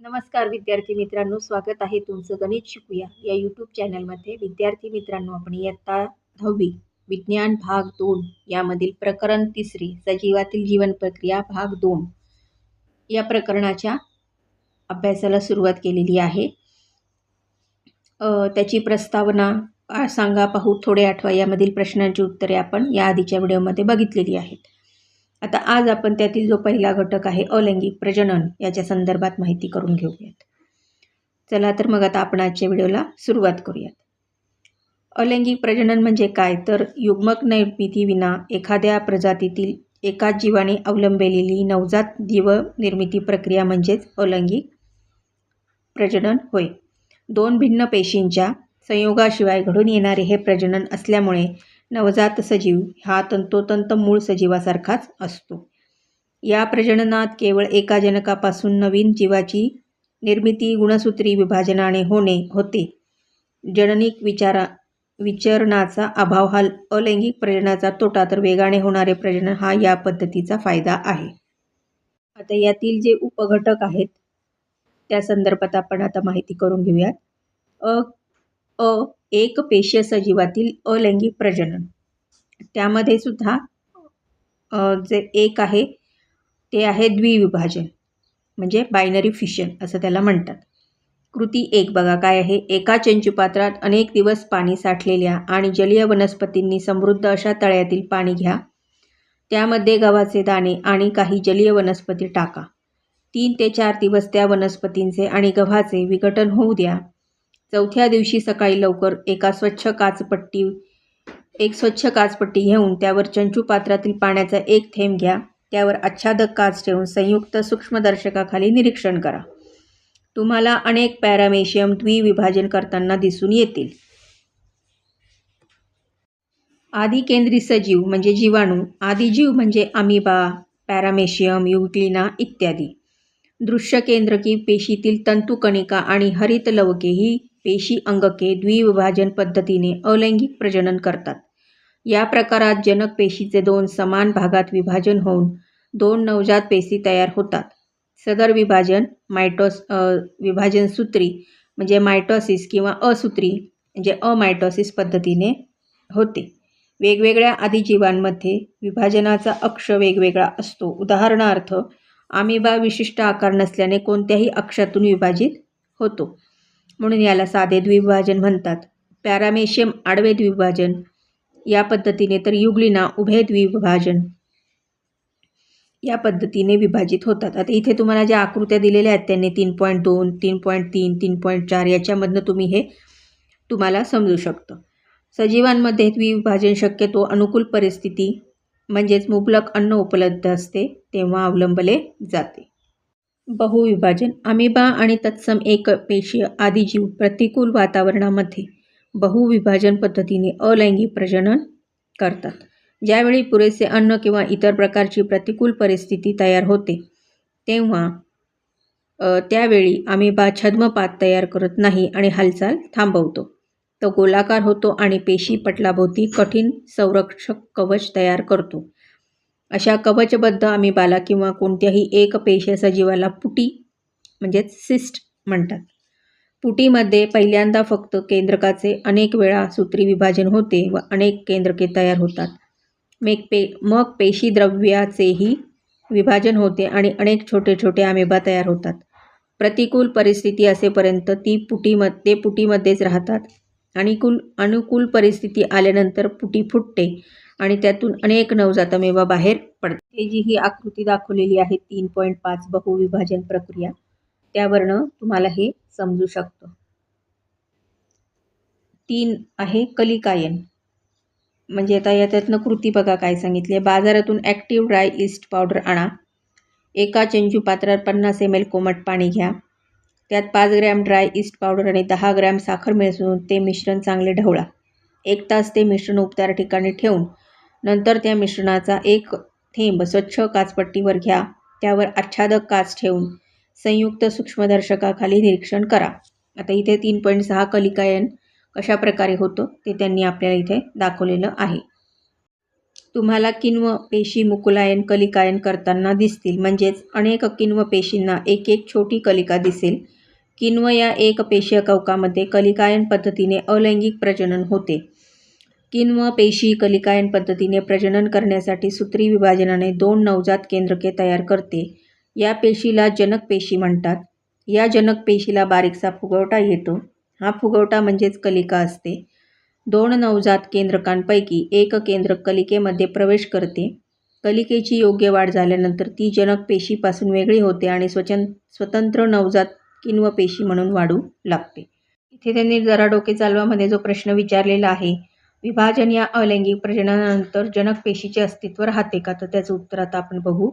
नमस्कार विद्यार्थी मित्रांनो स्वागत आहे तुमचं गणित शिकूया. या यूट्यूब चॅनलमध्ये विद्यार्थी मित्रांनो आपण इयत्ता दहावी विज्ञान भाग दोन यामधील प्रकरण तिसरी सजीवातील जीवन प्रक्रिया भाग दोन या प्रकरणाच्या अभ्यासाला सुरुवात केलेली आहे. त्याची प्रस्तावना सांगा पाहू थोडे आठवा यामधील प्रश्नांची उत्तरे आपण या आधीच्या व्हिडिओमध्ये बघितलेली आहेत. आता आज आपण त्यातील जो पहिला घटक आहे अलैंगिक प्रजनन याच्या संदर्भात माहिती करून घेऊयात. चला तर मग आता आपण आजच्या व्हिडिओला सुरुवात करूयात. अलैंगिक प्रजनन म्हणजे काय? तर युग्मक निर्मितीविना एखाद्या प्रजातीतील एकाच जीवाने अवलंबलेली नवजात जीव निर्मिती प्रक्रिया म्हणजेच अलैंगिक प्रजनन होय. दोन भिन्न पेशींच्या संयोगाशिवाय घडून येणारे हे प्रजनन असल्यामुळे नवजात सजीव हा तंतोतंत मूळ सजीवासारखाच असतो. या प्रजननात केवळ एका जनकापासून नवीन जीवाची निर्मिती गुणसूत्री विभाजनाने होणे होते. जननिक विचारा विचरणाचा अभाव हा अलैंगिक प्रजननाचा तोटा तर वेगाने होणारे प्रजनन हा या पद्धतीचा फायदा आहे. आता यातील जे उपघटक आहेत त्या संदर्भात आपण आता माहिती करून घेऊयात. अ अ एक पेशीय सजीवातील अलैंगिक प्रजनन. त्यामध्ये सुद्धा जे एक आहे ते आहे द्विविभाजन म्हणजे बायनरी फिशन असं त्याला म्हणतात. कृती एक बघा काय आहे. एका चंचुपात्रात अनेक दिवस पाणी साठलेल्या आणि जलीय वनस्पतींनी समृद्ध अशा तळ्यातील पाणी घ्या. त्यामध्ये गव्हाचे दाणे आणि काही जलीय वनस्पती टाका. तीन ते चार दिवस त्या वनस्पतींचे आणि गव्हाचे विघटन होऊ द्या. चौथ्या दिवशी सकाळी लवकर एका स्वच्छ काचपट्टी एक स्वच्छ काचपट्टी घेऊन त्यावर चंचू पात्रातील पाण्याचा एक थेंब घ्या. त्यावर आच्छादक काच ठेवून संयुक्त सूक्ष्मदर्शकाखाली निरीक्षण करा. तुम्हाला अनेक पॅरामेशियम द्विविभाजन करताना दिसून येतील. आदिकेंद्री सजीव म्हणजे जीवाणू. आदिजीव म्हणजे अमिबा पॅरामेशियम युक्लिना इत्यादी. दृश्य केंद्रकी पेशीतील तंतुकणिका आणि हरित लवके ही पेशी अंगके द्विविभाजन पद्धतीने अलैंगिक प्रजनन करतात. या प्रकारात जनक पेशीचे दोन समान भागात विभाजन होऊन दोन नवजात पेशी तयार होतात. सदर विभाजन मायटोस विभाजन सूत्री म्हणजे मायटॉसिस किंवा असूत्री म्हणजे अमायटॉसिस पद्धतीने होते. वेगवेगळ्या आदिजीवांमध्ये विभाजनाचा अक्ष वेगवेगळा असतो. उदाहरणार्थ आमिबा विशिष्ट आकार नसल्याने कोणत्याही अक्षातून विभाजित होतो. म्हणून याला साधे द्विविभाजन म्हणतात. पॅरामेशियम आडवे द्विभाजन या पद्धतीने तर युग्लिना उभे द्विभाजन या पद्धतीने विभाजित होतात. आता इथे तुम्हाला ज्या आकृत्या दिलेल्या आहेत त्यांनी तीन पॉईंट दोन तीन पॉईंट तीन तीन पॉईंट चार याच्यामधनं तुम्ही हे तुम्हाला समजू शकतं. सजीवांमध्ये द्विविभाजन शक्यतो अनुकूल परिस्थिती म्हणजेच मुबलक अन्न उपलब्ध असते तेव्हा अवलंबले जाते. बहुविभाजन अमिबा आणि तत्सम एकपेशीय आदी जीव प्रतिकूल वातावरणामध्ये बहुविभाजन पद्धतीने अलैंगिक प्रजनन करतात. ज्यावेळी पुरेसे अन्न किंवा इतर प्रकारची प्रतिकूल परिस्थिती तयार होते तेव्हा त्यावेळी अमिबा छद्मपात तयार करत नाही आणि हालचाल थांबवतो. तो गोलाकार होतो आणि पेशी पटलाभोवती कठीण संरक्षक कवच तयार करतो. अशा कवचबद्ध अमिबाला किंवा कोणत्याही एक पेशीय जीवाला पुटी म्हणजेच सिस्ट म्हणतात. पुटीमध्ये पहिल्यांदा फक्त केंद्रकाचे अनेक वेळा सूत्री विभाजन होते व अनेक केंद्रके तयार होतात. मेक पे मग पेशी द्रव्याचेही विभाजन होते आणि अनेक छोटे छोटे आमेबा तयार होतात. प्रतिकूल परिस्थिती असेपर्यंत ती पुटीमध्ये पुटीमध्येच राहतात अनुकूल अनुकूल परिस्थिती आल्यानंतर पुटी फुटते. आणि त्यातून अनेक नवजातमेवा बाहेर पडते जी ही आकृती दाखवलेली आहे तीन पॉईंट पाच बहुविभाजन प्रक्रिया त्यावरनं तुम्हाला हे समजू शकतं. तीन आहे कलिकायन. म्हणजे आता याच्यातनं कृती बघा काय सांगितले बाजारातून ॲक्टिव्ह ड्राय इस्ट पावडर आणा. एका चेंजू पात्रात पन्नास एम एल कोमट पाणी घ्या. त्यात पाच ग्रॅम ड्राय इस्ट पावडर आणि दहा ग्रॅम साखर मिसळून ते मिश्रण चांगले ढवळा. एक तास ते मिश्रण उपचार ठिकाणी ठेवून नंतर त्या मिश्रणाचा एक थेंब स्वच्छ काचपट्टीवर घ्या. त्यावर आच्छादक काच ठेवून संयुक्त सूक्ष्मदर्शकाखाली निरीक्षण करा. आता इथे तीन पॉईंट सहा कलिकायन कशा प्रकारे होतं ते त्यांनी आपल्याला इथे दाखवलेलं आहे. तुम्हाला किण्व पेशी मुकुलायन कलिकायन करताना दिसतील. म्हणजेच अनेक किण्व पेशींना एक एक छोटी कलिका दिसेल. किण्व या एक पेशीय कवकामध्ये कलिकायन पद्धतीने अलैंगिक प्रजनन होते. किण्व पेशी कलिकायन पद्धतीने प्रजनन करण्यासाठी सूत्री विभाजनाने दोन नवजात केंद्रके तयार करते. या पेशीला जनक पेशी म्हणतात. या जनक पेशीला बारीकसा फुगवटा येतो. हा फुगवटा म्हणजेच कलिका असते. दोन नवजात केंद्रकांपैकी एक केंद्रक कलिकेमध्ये प्रवेश करते. कलिकेची योग्य वाढ झाल्यानंतर ती जनक पेशीपासून वेगळी होते आणि स्वचन स्वतंत्र नवजात किण्व पेशी म्हणून वाढू लागते. इथे त्यांनी जरा डोके चालवामध्ये जो प्रश्न विचारलेला आहे विभाजन या अलैंगिक प्रजननानंतर जनक पेशीचे अस्तित्व राहते का? तर त्याचं उत्तर आता आपण बघू.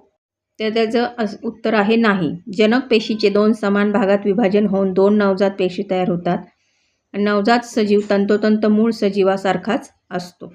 तर त्याचं उत्तर आहे नाही. जनक पेशीचे दोन समान भागात विभाजन होऊन दोन नवजात पेशी तयार होतात. नवजात सजीव तंतोतंत मूळ सजीवासारखाच असतो.